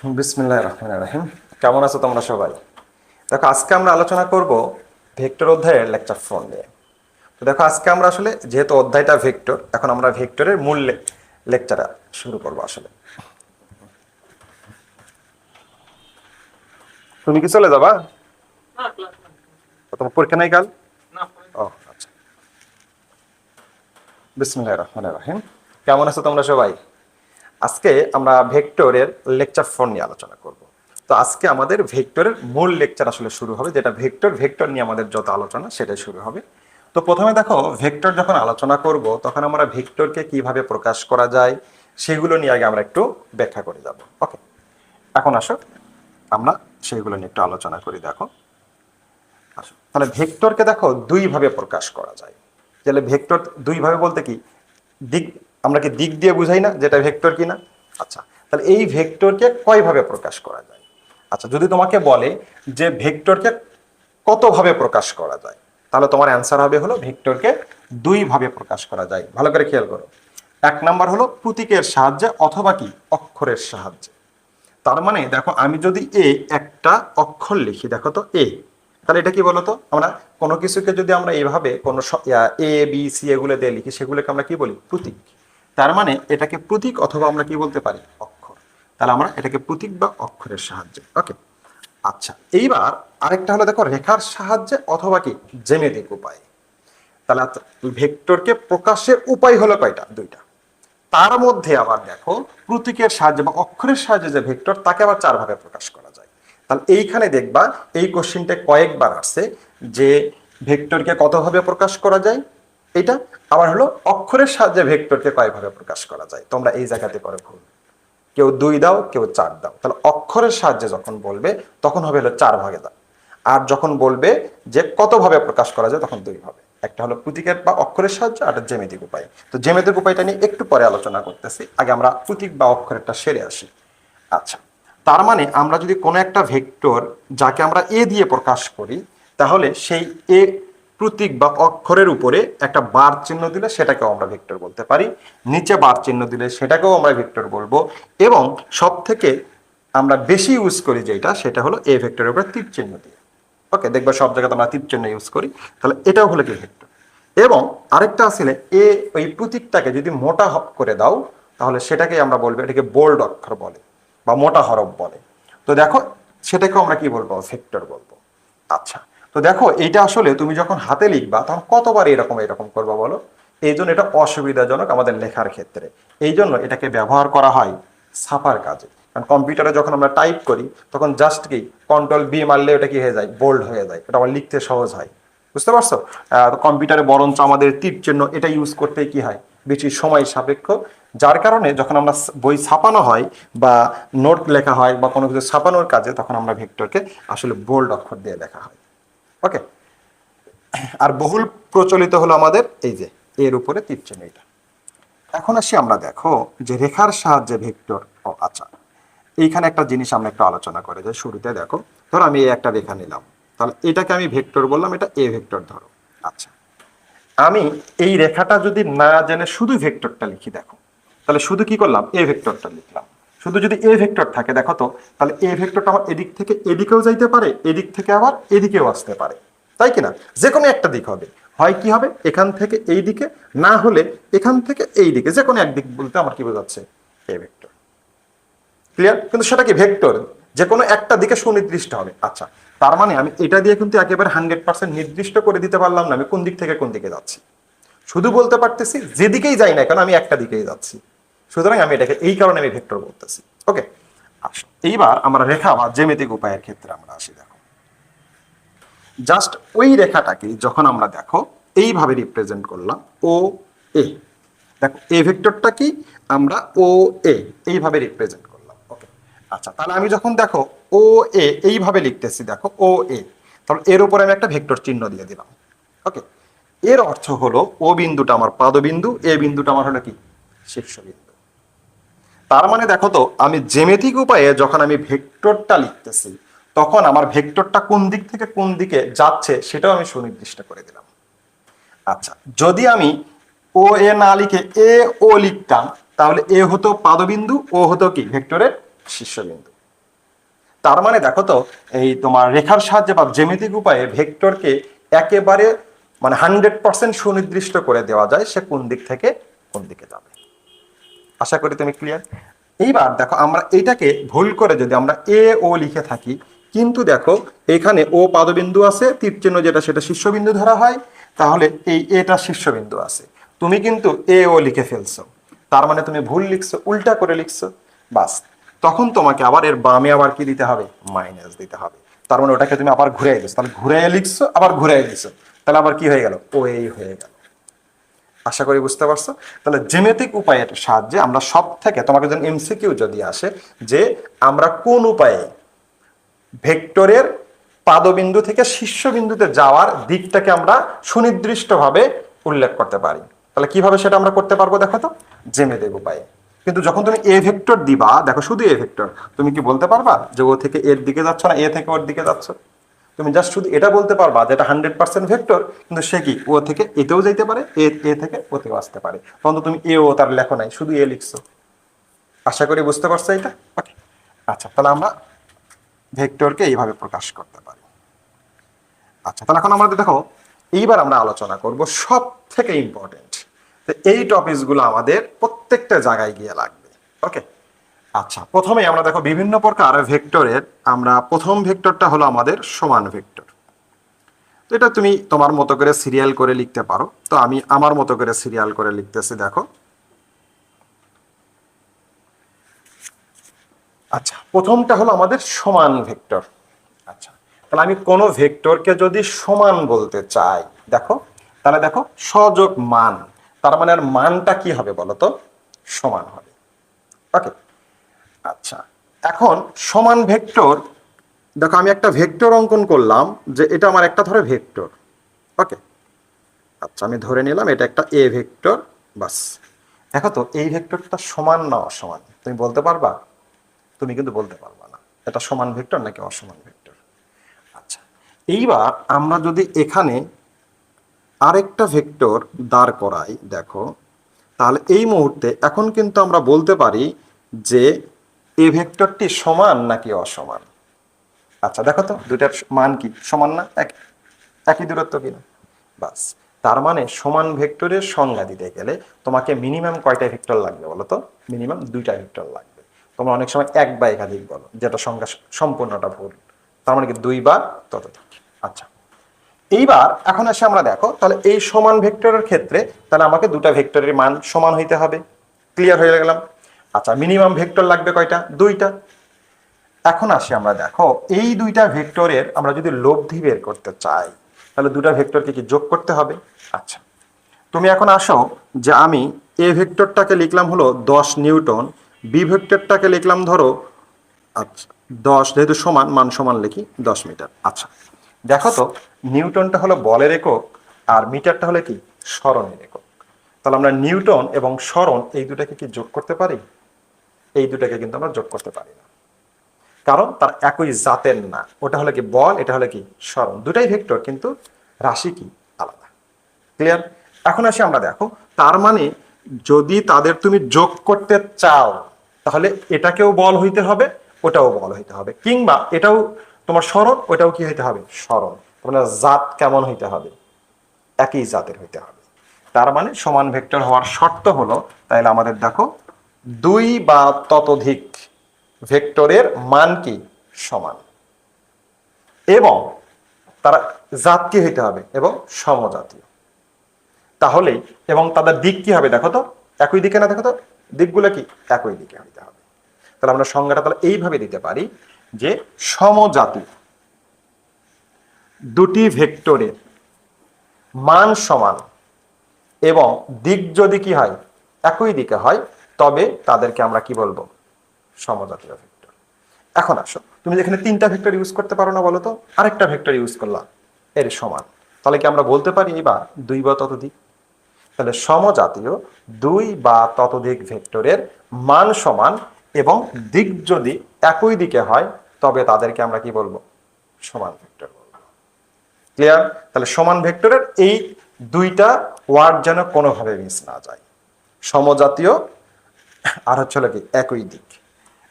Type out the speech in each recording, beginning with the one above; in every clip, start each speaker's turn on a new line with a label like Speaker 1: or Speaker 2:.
Speaker 1: বিসমিল্লাহ রহমান রাহিম। কেমন আছো তোমরা সবাই? দেখো আজকে আমরা আলোচনা করব ভেক্টর অধ্যায়ের লেকচার ফোন নিয়ে। তো দেখো আজকে আমরা আসলে যেহেতু অধ্যায়টা ভেক্টর এখন আমরা ভেক্টরের মূল লেকচার শুরু করব আসলে। তুমি কি চলে যাবা? তোমার পরীক্ষা নাই কাল? ও আচ্ছা। বিসমিল্লাহ রহমান রাহিম। কেমন আছো তোমরা সবাই? আজকে আমরা ভেক্টরের লেকচার ফোন নিয়ে আলোচনা করব। তো আজকে আমাদের ভেক্টরের মূল লেকচার আসলে শুরু হবে, যেটা ভেক্টর ভেক্টর নিয়ে আমাদের যত আলোচনা সেটাই শুরু হবে। তো প্রথমে দেখো, ভেক্টর যখন আলোচনা করব, তখন আমরা ভেক্টরকে কীভাবে প্রকাশ করা যায়, সেগুলো নিয়ে আগে আমরা একটু ব্যাখ্যা করে যাব। ওকে এখন আসো, আমরা সেগুলো নিয়ে একটু আলোচনা করি, দেখো। আসো, তাহলে ভেক্টরকে দেখো দুইভাবে প্রকাশ করা যায়। তাহলে ভেক্টর দুইভাবে বলতে কি? দিক আমরা কি দিক দিয়ে বুঝাই না যেটা ভেক্টর কি না আচ্ছা তাহলে এই ভেক্টরকে কয় ভাবে প্রকাশ করা যায়? আচ্ছা যদি তোমাকে বলে যে ভেক্টরকে কত ভাবে প্রকাশ করা যায়, তাহলে তোমার অ্যান্সার হবে হলো ভেক্টরকে দুই ভাবে প্রকাশ করা যায়। ভালো করে খেয়াল করো। এক নাম্বার হলো প্রতীকের সাহায্যে অথবা কি? অক্ষরের সাহায্যে। তার মানে দেখো, আমি যদি এ একটা অক্ষর লিখি, দেখো তো, এ, তাহলে এটা কি বলতো? আমরা কোনো কিছুকে যদি আমরা এভাবে কোনো এ, বি, সি, এগুলো দিয়ে লিখি, সেগুলোকে আমরা কি বলি? প্রতীক। তার মানে এটাকে প্রতীক অথবা আমরা কি বলতে পারি? অক্ষর। তাহলে আমরা এটাকে প্রতীক বা অক্ষরের সাহায্যে। ওকে? আচ্ছা এইবার আরেকটা হলো দেখো রেখার সাহায্যে অথবা কি? জেনেটিক উপায়। তাহলে ভেক্টরকে প্রকাশের উপায় হলো কয়টা? দুইটা। তার মধ্যে আবার দেখো প্রতীকের সাহায্যে বা অক্ষরের সাহায্যে যে ভেক্টর, তাকে আবার চার ভাবে প্রকাশ করা যায়। তাহলে এইখানে দেখবা, এই কোশ্চিনটা কয়েকবার আসছে যে ভেক্টরকে কতভাবে প্রকাশ করা যায়? এটা আবার হলো অক্ষরের সাহায্যে ভেক্টরকে কয়ভাবে প্রকাশ করা যায়? তোমরা এই জায়গাতে করে ভুল। কেউ দুই দাও, কেউ চার দাও। তাহলে অক্ষরের সাহায্যে যখন বলবে, তখন হবে হলো চার ভাগে দাও। আর যখন বলবে যে কতভাবে প্রকাশ করা যায়, তখন দুই ভাবে একটা হলো প্রতীকের বা অক্ষরের সাহায্য, আর জ্যামিতিক উপায়। তো জ্যামিতিক উপায়টা নিয়ে একটু পরে আলোচনা করতেছি। আগে আমরা প্রতীক বা অক্ষরেরটা সেরে আসি। আচ্ছা তার মানে আমরা যদি কোনো একটা ভেক্টর যাকে আমরা এ দিয়ে প্রকাশ করি, তাহলে সেই এ প্রতীক বা অক্ষরের উপরে একটা বার চিহ্ন দিলে সেটাকেও আমরা ভেক্টর বলতে পারি। নিচে বার চিহ্ন দিলে সেটাকেও আমরা ভেক্টর বলব। এবং সব থেকে আমরা বেশি ইউজ করি যেটা, সেটা হলো এ ভেক্টরের উপরে তীর চিহ্ন দিয়ে। ওকে দেখবে সব জায়গাতে আমরা তীর চিহ্ন ইউজ করি। তাহলে এটাও হলো কি ভেক্টর? এবং আরেকটা আসলে এ ওই প্রতীকটাকে যদি মোটা করে দাও, তাহলে সেটাকে আমরা বলব, এটাকে বোল্ড অক্ষর বলে বা মোটা হরফ বলে। তো দেখো, সেটাকেও আমরা কি বলব? ভেক্টর বলব। আচ্ছা তো দেখো, এইটা আসলে তুমি যখন হাতে লিখবা, তখন কতবার এরকম এরকম করবা বলো? এই জন্য এটা অসুবিধাজনক আমাদের লেখার ক্ষেত্রে। এই জন্য এটাকে ব্যবহার করা হয় ছাপার কাজে। কারণ কম্পিউটারে যখন আমরা টাইপ করি, তখন জাস্ট কি কন্ট্রোল বি মারলে ওটা কি হয়ে যায়? বোল্ড হয়ে যায়। এটা আমার লিখতে সহজ হয়। বুঝতে পারছ? কম্পিউটারে বরঞ্চ আমাদের তীর জন্য এটা ইউজ করতে কি হয়? বেশি সময় সাপেক্ষ। যার কারণে যখন আমরা বই ছাপানো হয় বা নোট লেখা হয় বা কোনো কিছু ছাপানোর কাজে, তখন আমরা ভেক্টরকে আসলে বোল্ড অক্ষর দিয়ে লেখা হয়। ওকে আর বহুল প্রচলিত হলো আমাদের এই যে, এর উপরে তীর এটা। এখন আসি আমরা দেখো যে রেখার সাহায্যে ভেক্টর ও আচ্ছা এইখানে একটা জিনিস আমরা একটু আলোচনা করে যে শুরুতে, দেখো। ধরো আমি এই একটা রেখা নিলাম। তাহলে এটাকে আমি ভেক্টর বললাম, এটা এ ভেক্টর ধরো। আচ্ছা। আমি এই রেখাটা যদি না জেনে শুধু ভেক্টরটা লিখি, দেখো। তাহলে শুধু কি করলাম? এ ভেক্টরটা লিখলাম। শুধু যদি এ ভেক্টর থাকে, দেখো তো, তাহলে এ ভেক্টরটা আমার এদিক থেকে এদিকেও যাইতে পারে, এদিক থেকে আবার এদিকেও আসতে পারে। তাই কি না যে কোনো একটা দিক হবে। হয় কি হবে? এখান থেকে এই দিকে, না হলে এখান থেকে এই দিকে যে কোনো একদিক বলতে আমার কি বোঝাচ্ছে? এ ভেক্টর ক্লিয়ার কিন্তু সেটা কি ভেক্টর যে কোনো একটা দিকে সুনির্দিষ্ট হবে। আচ্ছা তার মানে আমি এটা দিয়ে কিন্তু একেবারে হান্ড্রেড পার্সেন্ট নির্দিষ্ট করে দিতে পারলাম না, আমি কোন দিক থেকে কোন দিকে যাচ্ছি। শুধু বলতে পারতেছি, যেদিকেই যাই না কেন, আমি একটা দিকেই যাচ্ছি। সুতরাং আমি এটাকে এই কারণে আমি ভেক্টর বলতেছি ওকে এইবার আমরা রেখা বা জ্যামিতিক উপায়ের ক্ষেত্রে আমরা আসি দেখো। জাস্ট ওই রেখাটাকে যখন আমরা দেখো, এইভাবে রিপ্রেজেন্ট করলাম ও এ। দেখো, এ ভেক্টরটা কি? আমরা ও এ এইভাবে রিপ্রেজেন্ট করলাম। ওকে আচ্ছা তাহলে আমি যখন দেখো ও এ এইভাবে লিখতেছি, দেখো ও এ, তাহলে এর উপরে আমি একটা ভেক্টর চিহ্ন দিয়ে দিলাম। ওকে এর অর্থ হলো ও বিন্দুটা আমার পাদবিন্দু, এ বিন্দুটা আমার হলো কি? শীর্ষবিন্দু। তার মানে দেখো তো, আমি জ্যামিতিক উপায়ে যখন আমি ভেক্টরটা লিখতেছি, তখন আমার ভেক্টরটা কোন দিক থেকে কোন দিকে যাচ্ছে সেটাও আমি সুনির্দিষ্ট করে দিলাম। আচ্ছা যদি আমি ও এ না লিখে এ ও লিখতাম, তাহলে এ হতো পাদবিন্দু, ও হতো কি? ভেক্টরের শীর্ষবিন্দু। তার মানে দেখো তো, এই তোমার রেখার সাহায্যে বা জ্যামিতিক উপায়ে ভেক্টরকে একেবারে মানে হান্ড্রেড পার্সেন্ট সুনির্দিষ্ট করে দেওয়া যায় সে কোন দিক থেকে কোন দিকে যাবে আশা করি তুমি ক্লিয়ার এইবার দেখো, আমরা এটাকে ভুল করে যদি আমরা এ ও লিখে থাকি, কিন্তু দেখো, এখানে ও পাদবিন্দু আছে, তীর চিহ্ন যেটা সেটা শীর্ষবিন্দু ধরা হয়, তাহলে এই এটা শীর্ষবিন্দু আছে। তুমি কিন্তু এ ও লিখে ফেলছো। তার মানে তুমি ভুল লিখছো, উল্টা করে লিখছো, বাস। তখন তোমাকে আবার এর বামে আবার কি দিতে হবে? মাইনাস দিতে হবে। তার মানে ওটাকে তুমি আবার ঘুরে দিচ্ছ তাহলে ঘুরে লিখছো, আবার ঘুরে দিচ্ছো তাহলে আবার কি হয়ে গেল? ও এই হয়ে গেল। আশা করি বুঝতে পারছ? তাহলে জেনেটিক উপায়ের সাহায্যে আমরা সব থেকে তোমাকে যখন এমসিকিউ যদি আসে, যে আমরা কোন উপায়ে ভেক্টরের পাদবিন্দু থেকে শীর্ষবিন্দুতে যাওয়ার দিকটাকে আমরা সুনির্দিষ্টভাবে উল্লেখ করতে পারি। তাহলে কীভাবে সেটা আমরা করতে পারব দেখো তো? জেমেটিক উপায়ে। কিন্তু যখন তুমি এ ভেক্টর দিবা, দেখো শুধু এ ভেক্টর তুমি কি বলতে পারবা? যে ও থেকে এর দিকে যাচ্ছ না এ থেকে ওর দিকে যাচ্ছ? তুমি জাস্ট শুধু এটা বলতে পারবা যে এটা হান্ড্রেড পার্সেন্ট ভেক্টর কিন্তু সে কি? ও থেকে এতেও যাইতে পারে, এ এ থেকে ওতেও আসতে পারে। তখন তো তুমি এ, ও, তার লেখো নাই, শুধু এ লিখছো। আশা করি বুঝতে পারছ এটা? ওকে আচ্ছা তাহলে আমরা ভেক্টরকে এইভাবে প্রকাশ করতে পারি। আচ্ছা তাহলে এখন আমাদের দেখো, এইবার আমরা আলোচনা করব সব থেকে ইম্পর্টেন্ট এই টপিকসগুলো আমাদের প্রত্যেকটা জায়গায় গিয়ে লাগবে। ওকে আচ্ছা প্রথমে আমরা দেখো বিভিন্ন প্রকার ভেক্টরের, আমরা প্রথম ভেক্টরটা হলো আমাদের সমান ভেক্টর। তো এটা তুমি তোমার মতো করে সিরিয়াল করে লিখতে পারো। তো আমি আমার মতো করে সিরিয়াল করে লিখতেছি, দেখো। আচ্ছা প্রথমটা হলো আমাদের সমান ভেক্টর। আচ্ছা তাহলে আমি কোন ভেক্টরকে যদি সমান বলতে চাই, দেখো, তাহলে দেখো সহযোগ মান, তার মানে আর মানটা কি হবে বলো তো? সমান হবে। ওকে আচ্ছা এখন সমান ভেক্টর, দেখো আমি একটা ভেক্টর অঙ্কন করলাম যে এটা আমার একটা ধরে ভেক্টর, ওকে? আচ্ছা আমি ধরে নিলাম এটা একটা এ ভেক্টর, বাস। দেখো তো, এই ভেক্টরটা সমান না অসমান? তুমি বলতে পারবা? তুমি কিন্তু বলতে পারবা না। এটা সমান ভেক্টর নাকি অসমান ভেক্টর? আচ্ছা এইবার আমরা যদি এখানে আরেকটা ভেক্টর দাঁড় করাই, দেখো, তাহলে এই মুহূর্তে এখন কিন্তু আমরা বলতে পারি যে এই ভেক্টরটি সমান নাকি অসমান? আচ্ছা দেখো তো, দুইটার মান কি? সমান না? এক একই দূরত্ব কিনা বাস। তার মানে সমান ভেক্টরের সংজ্ঞা দিতে গেলে তোমাকে মিনিমাম কয়টা ভেক্টর লাগবে বলো তো? মিনিমাম দুইটা ভেক্টর লাগবে। তোমরা অনেক সময় এক বা একাধিক বলো, যেটা সংজ্ঞা সম্পূর্ণটা ভুল। তার মানে কি দুই বা ততোধিক? আচ্ছা। এইবার এখন আসে আমরা দেখো, তাহলে এই সমান ভেক্টরের ক্ষেত্রে তাহলে আমাকে দুটা ভেক্টরের মান সমান হইতে হবে। ক্লিয়ার হয়ে গেলাম? আচ্ছা মিনিমাম ভেক্টর লাগবে কয়টা? দুইটা। এখন আসি আমরা, দেখো, এই দুইটা ভেক্টরের আমরা যদি লব্ধি বের করতে চাই, তাহলে দুটা ভেক্টরকে কি যোগ করতে হবে? আচ্ছা তুমি এখন আসো যে আমি এ ভেক্টরটাকে লিখলাম হলো দশ নিউটন, বি ভেক্টরটাকে লিখলাম ধরো আচ্ছা দশ, যেহেতু সমান, মান সমান লিখি দশ মিটার। আচ্ছা দেখো তো, নিউটনটা হলো বলের একক, আর মিটারটা হলো কি? স্মরণের একক। তাহলে আমরা নিউটন এবং স্মরণ এই দুটাকে কি যোগ করতে পারি? এই দুটাকে কিন্তু আমরা যোগ করতে পারি না। কারণ তার একই জাতের না। ওটা হলো কি বল, এটা হলো কি স্মরণ। দুটাই ভেক্টর, কিন্তু রাশি কি আলাদা। ক্লিয়ার এখন আসি আমরা, দেখো, তার মানে যদি তাদের তুমি যোগ করতে চাও, তাহলে এটাকেও বল হইতে হবে, ওটাও বল হইতে হবে। কিংবা এটাও তোমার স্মরণ, ওটাও কি হইতে হবে? স্মরণ। তোমার জাত কেমন হইতে হবে? একই জাতের হইতে হবে। তার মানে সমান ভেক্টর হওয়ার শর্ত হলো তাহলে আমাদের দেখো দুই বা ততোধিক ভেক্টরের মান কি সমান? এবং তারা জাত কি হইতে হবে? এবং সমজাতীয়। তাহলেই, এবং তাদের দিক কি হবে দেখো তো? একই দিকে না দেখো তো? দিকগুলো কি? একই দিকে হইতে হবে। তাহলে আমরা সংজ্ঞাটা তাহলে এইভাবে দিতে পারি যে সমজাতি দুটি ভেক্টরের মান সমান এবং দিক যদি কি হয়, একই দিকে হয় তবে তাদেরকে আমরা কি বলব? সমজাতীয় ভেক্টর এখন আসো। তুমি যেখানে তিনটা ভেক্টর ইউজ করতে পারো না বলো তো? আরেকটা ভেক্টর ইউজ করলাম। এর সমান। তাহলে কি আমরা বলতে পারি এবার? দুই বা ততোধিক? তাহলে সমজাতীয় দুই বা ততোধিক ভেক্টরের মান সমান এবং দিক যদি একই দিকে হয়, তবে তাদেরকে আমরা কি বলব? সমান ভেক্টর বলব। ক্লিয়ার তাহলে সমান ভেক্টরের এই দুইটা ওয়ার্ড যেন কোনোভাবে মিস না যায়। সমজাতীয় আর হচ্ছে হলো কি, একই দিক।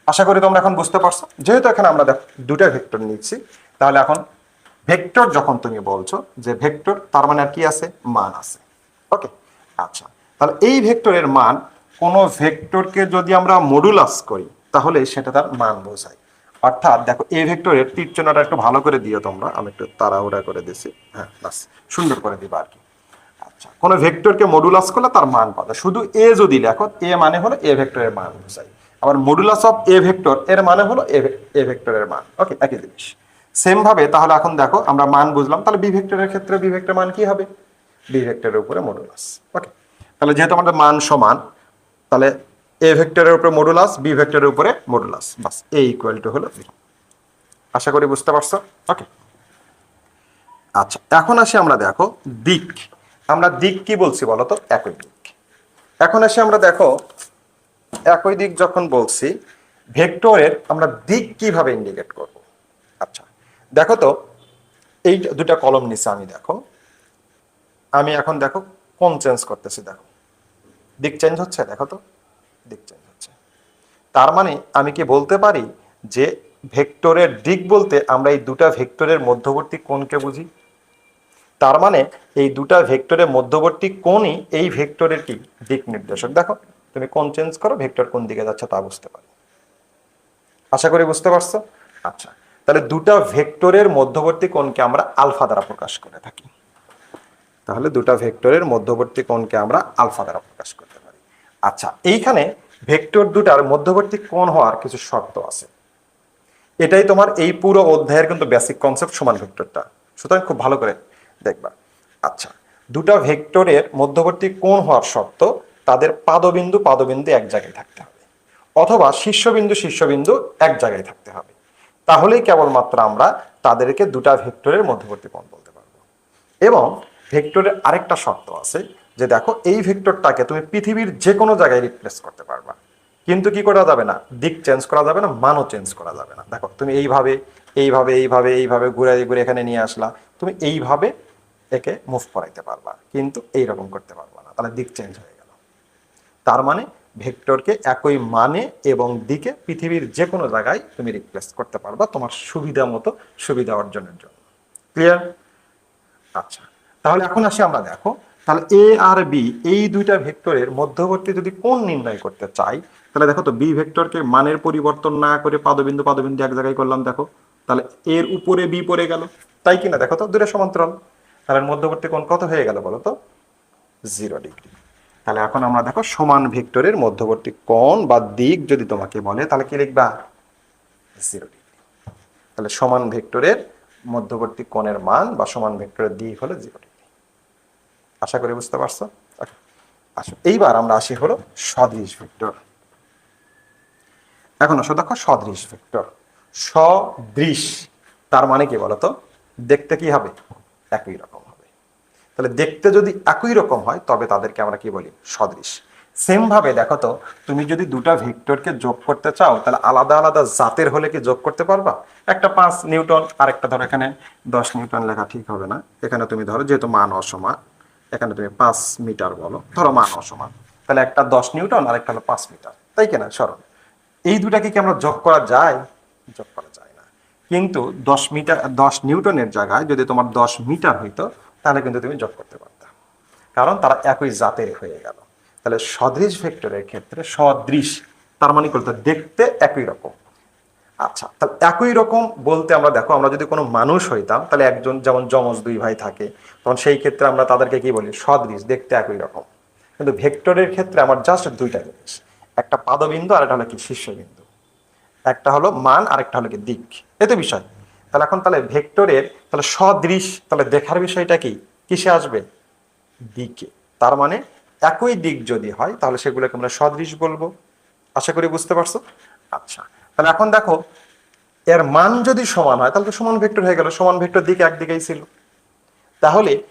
Speaker 1: আশা করি তোমরা এখন বুঝতে পারছ। যেহেতু এখানে আমরা দুটা ভেক্টর নিচ্ছি তাহলে এখন ভেক্টর যখন তুমি বলছো, যে ভেক্টর, তার মানে আর কি আছে? মান আছে। ওকে? আচ্ছা। তাহলে এই ভেক্টরের মান, কোনো ভেক্টরকে যদি আমরা মডুলাস করি, তাহলে সেটা তার মান বোঝায়। অর্থাৎ দেখো, এই ভেক্টরের তীর চিহ্নটা একটু ভালো করে দিও তোমরা। আমি একটু তাড়াহুড়া করে দিছি। হ্যাঁ বাস। সুন্দর করে দিবা আর কি। আচ্ছা কোন ভেক্টরকে মডুলাস করলে তার মান পাবে। শুধু এ যদি লেখো এ মানে হলো এ ভেক্টরের মান আবার মডুলাস অফ এ ভেক্টর এর মানে হলো এ ভেক্টরের মান। ওকে একই জিনিস। তাহলে এখন দেখো, আমরা মান বুঝলাম, তাহলে বি ভেক্টরের ক্ষেত্রে বি ভেক্টর মান কি হবে? বি ভেক্টরের উপরে মডুলাস ওকে তাহলে যেহেতু আমাদের মান সমান, তাহলে এ ভেক্টরের উপরে মডুলাস বি ভেক্টরের উপরে মডুলাস বাস এ ইকুয়াল টু হলো আশা করি বুঝতে পারছ? ওকে আচ্ছা এখন আসি আমরা দেখো দিক। আমরা দিক কি বলছি বলো তো? একই দিক। এখন এসে আমরা দেখো, একই দিক যখন বলছি, ভেক্টরের আমরা দিক কীভাবে ইন্ডিকেট করব? আচ্ছা দেখো তো, এই দুটা কলম নিচে আমি দেখো, আমি এখন দেখো কোন চেঞ্জ করতেছি দেখো। দিক চেঞ্জ হচ্ছে, দেখো তো, দিক চেঞ্জ হচ্ছে। তার মানে আমি কি বলতে পারি যে ভেক্টরের দিক বলতে আমরা এই দুটা ভেক্টরের মধ্যবর্তী কোনকে বুঝি? তার মানে এই দুটা ভেক্টরের মধ্যবর্তী কোণই এই ভেক্টরের কি? দিক নির্দেশক। দেখো, তুমি কোন চেঞ্জ করো, ভেক্টর কোন দিকে যাচ্ছে তা বুঝতে পারো। আশা করি বুঝতে পারছ? আচ্ছা তাহলে দুটা ভেক্টরের মধ্যবর্তী কোণকে আমরা আলফা দ্বারা প্রকাশ করে থাকি। তাহলে দুটা ভেক্টরের মধ্যবর্তী কোণকে আমরা আলফা দ্বারা প্রকাশ করতে পারি। আচ্ছা এইখানে ভেক্টর দুটার মধ্যবর্তী কোণ হওয়ার কিছু শর্ত আছে। এটাই তোমার এই পুরো অধ্যায়ের কিন্তু বেসিক কনসেপ্ট সমান ভেক্টরটা। সুতরাং খুব ভালো করে দেখবা। আচ্ছা দুটা ভেক্টরের মধ্যবর্তী কোণ হওয়ার শর্ত তাদের পাদবিন্দু পাদবিন্দু এক জায়গায় থাকতে হবে অথবা শীর্ষবিন্দু শীর্ষবিন্দু এক জায়গায় থাকতে হবে। তাহলেই কেবলমাত্র আমরা তাদেরকে দুটা ভেক্টরের মধ্যবর্তী কোণ বলতে পারব। এবং ভেক্টরের আরেকটা শর্ত আছে যে দেখো, এই ভেক্টরটাকে তুমি পৃথিবীর যে কোনো জায়গায় রিপ্লেস করতে পারবা। কিন্তু কি করা যাবে না? দিক চেঞ্জ করা যাবে না, মানও চেঞ্জ করা যাবে না। দেখো, তুমি এইভাবে এইভাবে এইভাবে এইভাবে ঘুরে ঘুরে এখানে নিয়ে আসলা। তুমি এইভাবে একে মুভ করাইতে পারবা, কিন্তু এইরকম করতে পারবা না, তাহলে দিক চেঞ্জ হয়ে গেল। তার মানে ভেক্টরকে একই মানে এবং দিকে পৃথিবীর যে কোনো জায়গায় তুমি রিপ্লেস করতে পারবা তোমার সুবিধা মতো, সুবিধা অর্জনের জন্য। ক্লিয়ার আচ্ছা তাহলে এখন আসি আমরা দেখো, তাহলে এ আর বি এই দুইটা ভেক্টরের মধ্যবর্তী যদি কোন নির্ণয় করতে চাই, তাহলে দেখো তো বি ভেক্টরকে মানের পরিবর্তন না করে পাদবিন্দু পাদবিন্দু এক জায়গায় করলাম, দেখো। তাহলে এর উপরে বি পড়ে গেল। তাই কিনা দেখো তো দুটো সমান্তরাল। তাহলে মধ্যবর্তী কোণ কত হয়ে গেল বলো তো? জিরো ডিগ্রি তাহলে এখন আমরা দেখো সমান ভেক্টরের মধ্যবর্তী কোণ বা দিক যদি তোমাকে বলে, তাহলে কি লিখবা? জিরো ডিগ্রি তাহলে সমান ভেক্টরের মধ্যবর্তী কোণের মান বা সমান ভেক্টরের দিক হলো জিরো ডিগ্রি আশা করি বুঝতে পারছ. আসো। এইবার আমরা আসি হলো সদৃশ ভেক্টর। এখন আসো দেখো সদৃশ ভেক্টর। সদৃশ, তার মানে কি বলতো দেখতে কি হবে? একই রকম হবে। তাহলে দেখতে যদি একই রকম হয়, তবে তাদেরকে আমরা কি বলি? সদৃশ। সেম ভাবে দেখো তো, তুমি যদি দুটা ভেক্টরকে যোগ করতে চাও, তাহলে আলাদা আলাদা জাতের হলে কি যোগ করতে পারবা? একটা পাঁচ নিউটন আর একটা ধরো এখানে দশ নিউটন লেখা ঠিক হবে না। এখানে তুমি ধরো যেহেতু মান অসমান, এখানে তুমি পাঁচ মিটার বলো, ধরো মান অসমান। তাহলে একটা দশ নিউটন আর একটা হলো পাঁচ মিটার। তাই কিনা সরল। এই দুটাকে কি আমরা যোগ করা যায়? যোগ করা যায়। কিন্তু দশ মিটার, দশ নিউটনের জায়গায় যদি তোমার দশ মিটার হইতো, তাহলে কিন্তু তুমি যোগ করতে পারতা। কারণ তারা একই জাতের হয়ে গেল। তাহলে সদৃশ ভেক্টরের ক্ষেত্রে সদৃশ, তার মানে বলতে? দেখতে একই রকম। আচ্ছা তাহলে একই রকম বলতে আমরা দেখো, আমরা যদি কোনো মানুষ হইতাম, তাহলে একজন যেমন যমজ দুই ভাই থাকে, তখন সেই ক্ষেত্রে আমরা তাদেরকে কি বলি? সদৃশ, দেখতে একই রকম। কিন্তু ভেক্টরের ক্ষেত্রে আমার জাস্ট দুইটা জিনিস। একটা পাদবিন্দু আর একটা হলো কি? শীর্ষবিন্দু। একটা হলো মান আর একটা হলো কি দিক। এতে বিষয়। তাহলে এখন তাহলে ভেক্টরের তাহলে সদৃশ তাহলে দেখার বিষয়টা কি? কিসে আসবে? দিকে। তার মানে একই দিক যদি হয়, তাহলে সেগুলোকে আমরা সদৃশ বলব। আশা করি বুঝতে পারছ? আচ্ছা। তাহলে এখন দেখো, এর মান যদি সমান হয়, তাহলে তো সমান ভেক্টর হয়ে গেল। সমান ভেক্টর দিক একদিকেই ছিল। তাহলে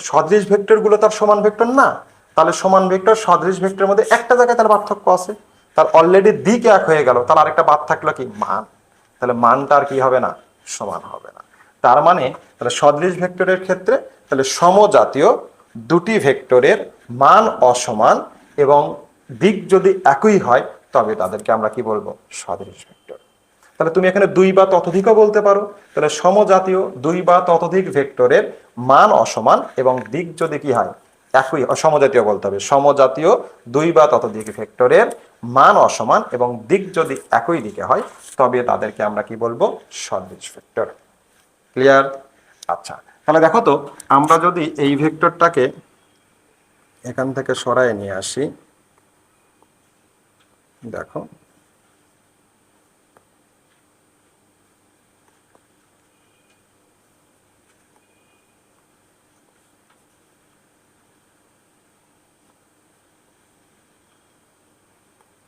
Speaker 1: সদৃশ ভেক্টরগুলো তার সমান ভেক্টর না? তাহলে সমান ভেক্টর সদৃশ ভেক্টরের মধ্যে একটা জায়গায় তার পার্থক্য আছে। তার অলরেডি দিক এক হয়ে গেল। তার আরেকটা বাদ থাকল কি? মান। তাহলে মানটা আর কি হবে না? সমান হবে না। তার মানে তাহলে সদৃশ ভেক্টরের ক্ষেত্রে তাহলে সমজাতীয় দুটি ভেক্টরের মান অসমান এবং দিক যদি একই হয়, তবে তাদেরকে আমরা কি বলব? সদৃশ ভেক্টর। তাহলে তুমি এখানে দুই বা ততোধিকও বলতে পারো। তাহলে সমজাতীয় দুই বা ততোধিক ভেক্টরের মান অসমান এবং দিক যদি কি হয় একই সমজাতীয় বলতে হবে। সমজাতীয় দুই বা ততোধিক ভেক্টরের মান অসমান এবং দিক যদি একই দিকে হয়, তবে তাদেরকে আমরা কি বলব? সদৃশ ভেক্টর। ক্লিয়ার আচ্ছা তাহলে দেখো তো, আমরা যদি এই ভেক্টরটাকে এখান থেকে সরায় নিয়ে আসি, দেখো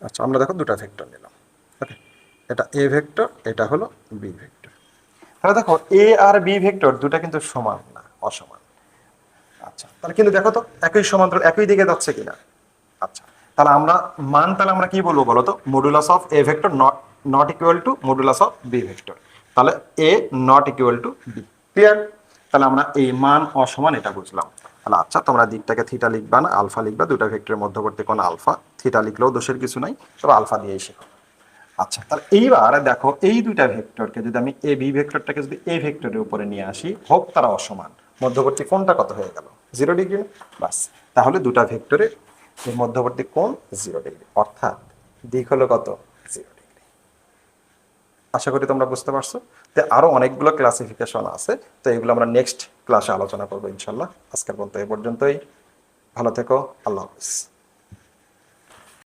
Speaker 1: আচ্ছা আমরা দেখো দুটো ভেক্টর নিলাম। ওকে এটা এ ভেক্টর এটা হলো বি ভেক্টর তাহলে দেখো এ আর বি ভেক্টর দুটা কিন্তু সমান না, অসমান। আচ্ছা তাহলে কিন্তু দেখো তো, একই সমান্তরাল, একই দিকে যাচ্ছে কিনা। আচ্ছা তাহলে আমরা মান তাহলে আমরা কি বলব বলো তো? Modulus of A vector not not equal to modulus of B vector তাহলে A not equal to B clear তাহলে আমরা এই মান অসমান এটা বুঝলাম। তাহলে আচ্ছা তোমরা দিকটাকে থিটা লিখবা না আলফা লিখবা, দুটো ভেক্টরের মধ্যবর্তী কোন আলফা থিটা লিখলেও দোষের কিছু নাই, তবে আলফা দিয়েই শেখো। আচ্ছা তাহলে এইবার দেখো, এই দুইটা ভেক্টরকে যদি আমি এ বি ভেক্টরটাকে যদি এ ভেক্টরের উপরে নিয়ে আসি, হোক তারা অসমান। মধ্যবর্তী কোণটা কত হয়ে গেল? জিরো ডিগ্রি বাস তাহলে দুটা ভেক্টরে এর মধ্যবর্তী কোণ জিরো ডিগ্রি অর্থাৎ দিক হলো কত? জিরো ডিগ্রি আশা করি তোমরা বুঝতে পারছ। তো আরও অনেকগুলো ক্লাসিফিকেশন আছে, তো এগুলো আমরা নেক্সট ক্লাসে আলোচনা করব ইনশাল্লাহ। আজকের পর্যন্ত এ পর্যন্তই। ভালো থেকো, আল্লাহ হাফিজ।